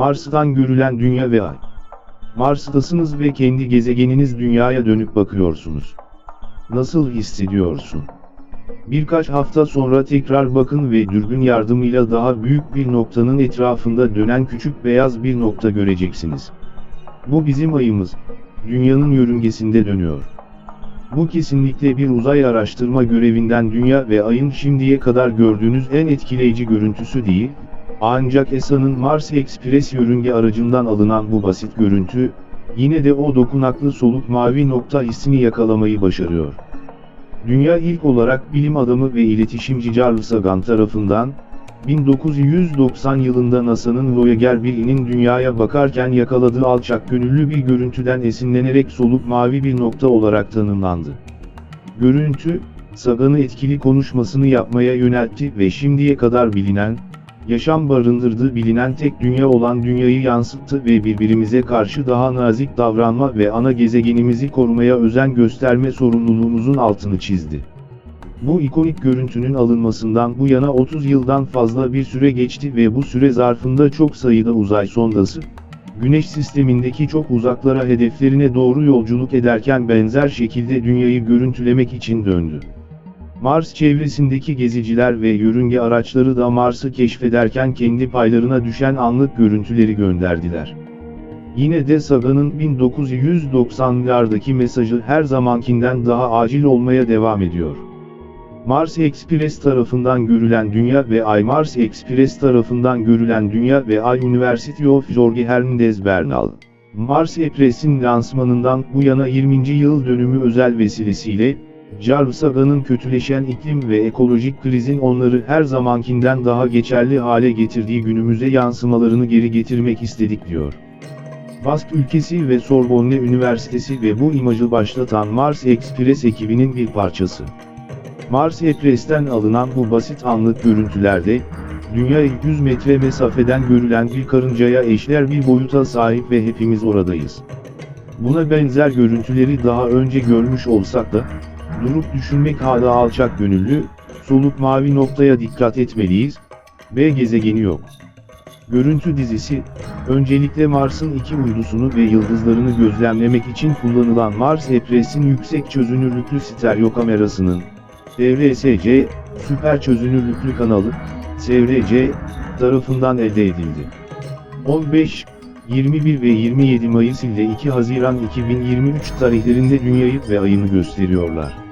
Mars'tan görülen Dünya ve Ay. Mars'tasınız ve kendi gezegeniniz Dünya'ya dönüp bakıyorsunuz. Nasıl hissediyorsun? Birkaç hafta sonra tekrar bakın ve dürbün yardımıyla daha büyük bir noktanın etrafında dönen küçük beyaz bir nokta göreceksiniz. Bu bizim ayımız, dünyanın yörüngesinde dönüyor. Bu kesinlikle bir uzay araştırma görevinden Dünya ve Ay'ın şimdiye kadar gördüğünüz en etkileyici görüntüsü değil, ancak ESA'nın Mars Express yörünge aracından alınan bu basit görüntü, yine de o dokunaklı soluk mavi nokta hissini yakalamayı başarıyor. Dünya ilk olarak bilim adamı ve iletişimci Carl Sagan tarafından, 1990 yılında NASA'nın Voyager 1'inin dünyaya bakarken yakaladığı alçak gönüllü bir görüntüden esinlenerek soluk mavi bir nokta olarak tanımlandı. Görüntü, Sagan'ı etkili konuşmasını yapmaya yöneltti ve şimdiye kadar bilinen, yaşam barındırdığı bilinen tek dünya olan dünyayı yansıttı ve birbirimize karşı daha nazik davranma ve ana gezegenimizi korumaya özen gösterme sorumluluğumuzun altını çizdi. Bu ikonik görüntünün alınmasından bu yana 30 yıldan fazla bir süre geçti ve bu süre zarfında çok sayıda uzay sondası, Güneş sistemindeki çok uzaklara hedeflerine doğru yolculuk ederken benzer şekilde dünyayı görüntülemek için döndü. Mars çevresindeki geziciler ve yörünge araçları da Mars'ı keşfederken kendi paylarına düşen anlık görüntüleri gönderdiler. Yine de Sagan'ın 1990'lardaki mesajı her zamankinden daha acil olmaya devam ediyor. Mars Express tarafından görülen Dünya ve Ay Mars Express tarafından görülen Dünya ve Ay University of Jorge Hernandez Bernal. Mars Express'in lansmanından bu yana 20. yıl dönümü özel vesilesiyle, Carl Sagan'ın kötüleşen iklim ve ekolojik krizin onları her zamankinden daha geçerli hale getirdiği günümüze yansımalarını geri getirmek istedik diyor. Bask ülkesi ve Sorbonne Üniversitesi ve bu imajı başlatan Mars Express ekibinin bir parçası. Mars Express'ten alınan bu basit anlık görüntülerde, Dünya 100 metre mesafeden görülen bir karıncaya eşler bir boyuta sahip ve hepimiz oradayız. Buna benzer görüntüleri daha önce görmüş olsak da, durup düşünmek hala alçak gönüllü, soluk mavi noktaya dikkat etmeliyiz, B gezegeni yok. Görüntü dizisi, öncelikle Mars'ın iki uydusunu ve yıldızlarını gözlemlemek için kullanılan Mars Express'in yüksek çözünürlüklü stereo kamerasının, DVSC, süper çözünürlüklü kanalı, SVC, tarafından elde edildi. 15, 21 ve 27 Mayıs ile 2 Haziran 2023 tarihlerinde Dünyayı ve Ayını gösteriyorlar.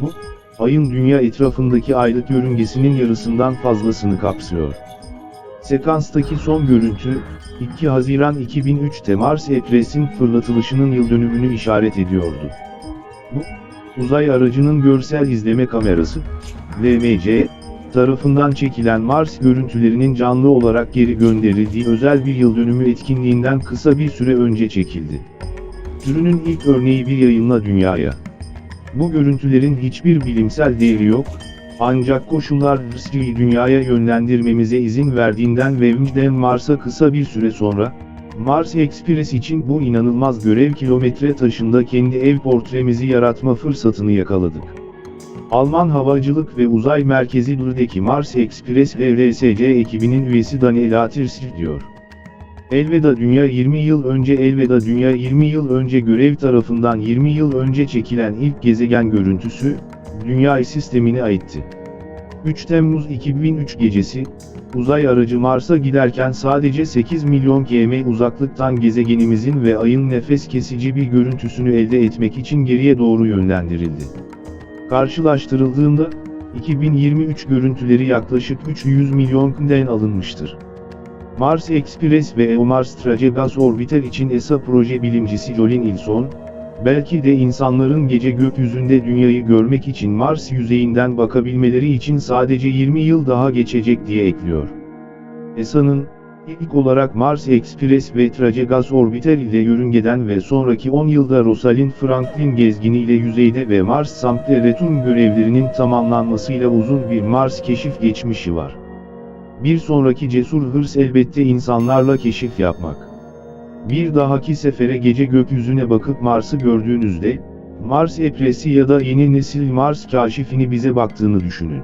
Bu, Ayın Dünya etrafındaki aylık yörüngesinin yarısından fazlasını kapsıyor. Sekanstaki son görüntü, 2 Haziran 2003'te Mars Express'in fırlatılışının yıl dönümünü işaret ediyordu. Bu, uzay aracının görsel izleme kamerası, VMC, tarafından çekilen Mars görüntülerinin canlı olarak geri gönderildiği özel bir yıl dönümü etkinliğinden kısa bir süre önce çekildi. Türünün ilk örneği bir yayınla dünyaya. Bu görüntülerin hiçbir bilimsel değeri yok, ancak koşullar Hırsri'yi dünyaya yönlendirmemize izin verdiğinden ve Mden Mars'a kısa bir süre sonra, Mars Express için bu inanılmaz görev kilometre taşında kendi ev portremizi yaratma fırsatını yakaladık. Alman Havacılık ve Uzay Merkezi Lürdeki Mars Express ERSC ekibinin üyesi Daniel Atirs diyor. Elveda Dünya 20 yıl önce Elveda Dünya 20 yıl önce görev tarafından 20 yıl önce çekilen ilk gezegen görüntüsü, Dünya sistemine aitti. 3 Temmuz 2003 gecesi, uzay aracı Mars'a giderken sadece 8 milyon km uzaklıktan gezegenimizin ve ayın nefes kesici bir görüntüsünü elde etmek için geriye doğru yönlendirildi. Karşılaştırıldığında, 2023 görüntüleri yaklaşık 300 milyon alınmıştır. Mars Express ve EOMARS Trajegas Orbiter için ESA proje bilimcisi Jolin Ilson, belki de insanların gece gökyüzünde dünyayı görmek için Mars yüzeyinden bakabilmeleri için sadece 20 yıl daha geçecek diye ekliyor. ESA'nın, ilk olarak Mars Express ve Trajegas Orbiter ile yörüngeden ve sonraki 10 yılda Rosalind Franklin gezgini ile yüzeyde ve Mars Sample Return görevlerinin tamamlanmasıyla uzun bir Mars keşif geçmişi var. Bir sonraki cesur hırs elbette insanlarla keşif yapmak. Bir dahaki sefere gece gökyüzüne bakıp Mars'ı gördüğünüzde, Mars Epresi ya da yeni nesil Mars kaşifini bize baktığını düşünün.